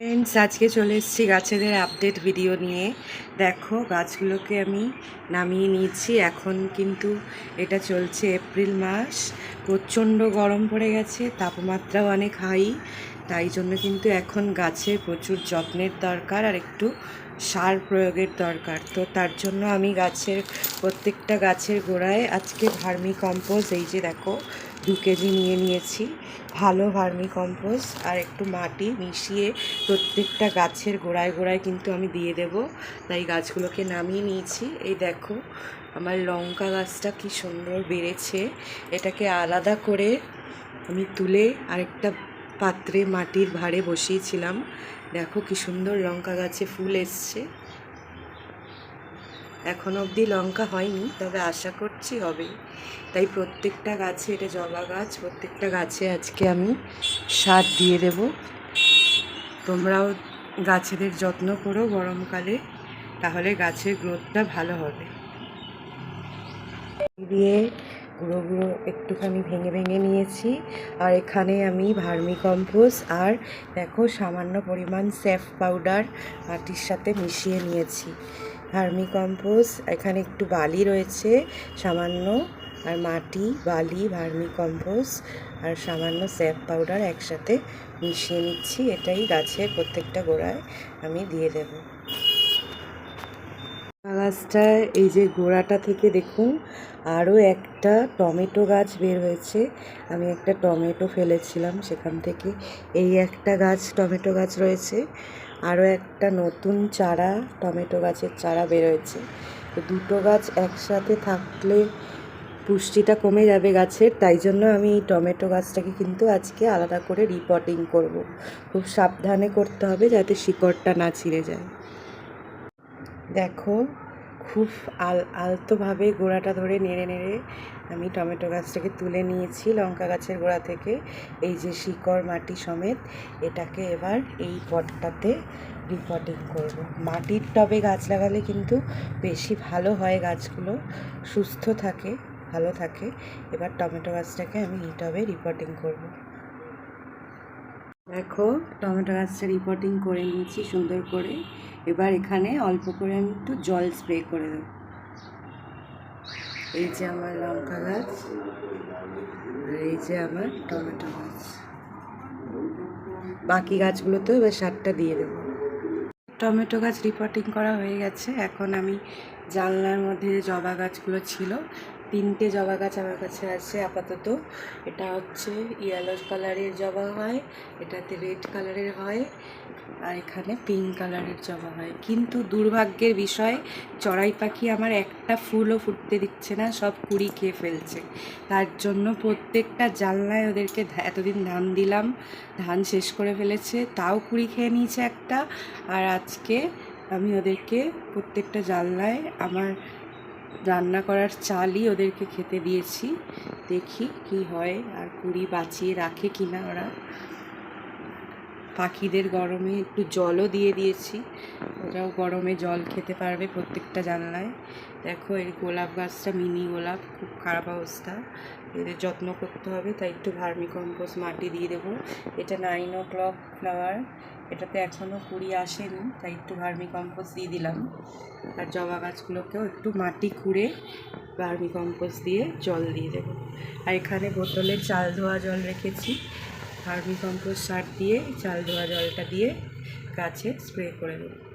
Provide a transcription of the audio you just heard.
Friends আজকে চলে এসেছি গাছেদের আপডেট ভিডিও নিয়ে। দেখো, গাছগুলোকে আমি নামিয়ে নিয়েছি। এখন কিন্তু এটা চলছে এপ্রিল মাস। প্রচণ্ড গরম পড়ে গেছে, তাপমাত্রাও অনেক হাই তাই জন্য কিন্তু এখন গাছে প্রচুর যত্নের দরকার আর একটু সার প্রয়োগের দরকার। তো তার জন্য আমি গাছের, প্রত্যেকটা গাছের গোড়ায় আজকে ভার্মি কম্পোজ এই যে দেখো, দু কেজি নিয়ে নিয়েছি। ভালো ভার্মি কম্পোজ আর একটু মাটি মিশিয়ে প্রত্যেকটা গাছের গোড়ায় গোড়ায় কিন্তু আমি দিয়ে দেব। তাই গাছগুলোকে নামিয়ে নিয়েছি। এই দেখো, আমার লঙ্কা গাছটা কি সুন্দর বেড়েছে। এটাকে আলাদা করে আমি তুলে আরেকটা পাত্রে মাটির ভাড়ে বসিয়েছিলাম। দেখো কি সুন্দর লঙ্কা গাছে ফুল এসছে। এখন অবধি লঙ্কা হয়নি, তবে আশা করছি হবে। তাই প্রত্যেকটা গাছে এটা জবা গাছ, প্রত্যেকটা গাছে আজকে আমি সার দিয়ে দেব। তোমরাও গাছেদের যত্ন করো গরমকালে, তাহলে গাছের গ্রোথটা ভালো হবে। দিয়ে গুঁড়ো গুঁড়ো একটুখানি ভেঙে ভেঙে নিয়েছি। আর এখানে আমি ভার্মি কম্পোস্ট আর দেখো সামান্য পরিমাণ স্যাফ পাউডার মাটির সাথে মিশিয়ে নিয়েছি। ভার্মি কম্পোস্ট এখানে একটু বালি রয়েছে, সামান্য আর মাটি, বালি ভার্মি কম্পোস্ট আর সামান্য স্যাপ পাউডার একসাথে মিশিয়ে নিচ্ছি। এটাই গাছের প্রত্যেকটা গোড়ায় আমি দিয়ে দেব। গাছটায় এই যে গোড়াটা থেকে দেখুন, আরও একটা টমেটো গাছ বের হয়েছে। আমি একটা টমেটো ফেলেছিলাম সেখান থেকে। এই একটা গাছ, টমেটো গাছ রয়েছে। আরও একটা নতুন চারা, টমেটো গাছের চারা বেরোয়েছে তো দুটো গাছ একসাথে থাকলে পুষ্টিটা কমে যাবে গাছের, তাই জন্য আমি এই টমেটো গাছটাকে কিন্তু আজকে আলাদা করে রিপোর্টিং করব। খুব সাবধানে করতে হবে যাতে শিকড়টা না ছিঁড়ে যায়। দেখো, খুব আল, আলতোভাবে গোড়াটা ধরে নেড়ে নেড়ে আমি টমেটো গাছটাকে তুলে নিয়েছি লঙ্কা গাছের গোড়া থেকে এই যে শিকড় মাটি সমেত, এটাকে এবার এই পটটাতে রিপোর্টিং করব। মাটির টবে গাছ লাগালে কিন্তু বেশি ভালো হয় গাছগুলো, সুস্থ থাকে, ভালো থাকে এবার টমেটো গাছটাকে আমি এই টবে রিপোর্টিং করব। দেখো, টমেটো গাছটা রিপোর্টিং করে নিয়েছি সুন্দর করে। এবার এখানে অল্প করে আমি একটু জল স্প্রে করে দেব। এই যে আমার লঙ্কা গাছ, আর এই যে আমার টমেটো গাছ। বাকি গাছগুলোতেও এবার সারটা দিয়ে দেবো। টমেটো গাছ রিপোর্টিং করা হয়ে গেছে। এখন আমি জানলার মধ্যে জবা গাছগুলো ছিল তিনটে জবা গাছ আমার কাছে আছে, আপাতত। এটা হচ্ছে ইয়েলো কালারের জবা হয়, এটাতে রেড কালারের হয়, আর এখানে পিঙ্ক কালারের জবা হয়। কিন্তু দুর্ভাগ্যের বিষয়, চড়াই পাখি আমার একটা ফুলও ফুটতে দিচ্ছে না, সব কুড়ি খেয়ে ফেলছে। তার জন্য প্রত্যেকটা জানলায় ওদেরকে এতদিন ধান দিলাম, ধান শেষ করে ফেলেছে, তাও কুড়ি খেয়ে নিয়েছে একটা। আর আজকে আমি ওদেরকে প্রত্যেকটা জানলায় আমার রান্না করার চালই ওদেরকে খেতে দিয়েছি। দেখি কি হয় আর কুড়ি বাঁচিয়ে রাখে কিনা ওরা। পাখিদের গরমে একটু জলও দিয়ে দিয়েছি। ওরাও গরমে জল খেতে পারবে প্রত্যেকটা জানলায়। দেখো এই গোলাপ গাছটা, মিনি গোলাপ, খুব খারাপ অবস্থা। এদের যত্ন করতে হবে, তাই একটু ভার্মি কম্পোস্ট মাটি দিয়ে দেবো। এটা নাইন ও ক্লক ফ্লাওয়ার এটাতে এখনও কুড়ি আসেনি, তাই একটু ভার্মি কম্পোস্ট দিয়ে দিলাম। আর জবা গাছগুলোকেও একটু মাটি খুঁড়ে ভার্মি কম্পোস্ট দিয়ে জল দিয়ে দেবো। আর এখানে বোতলে চাল ধোয়া জল রেখেছি। ভার্মি কম্পোস্ট সার দিয়ে চাল ধোয়া জলটা দিয়ে গাছে স্প্রে করে দেবো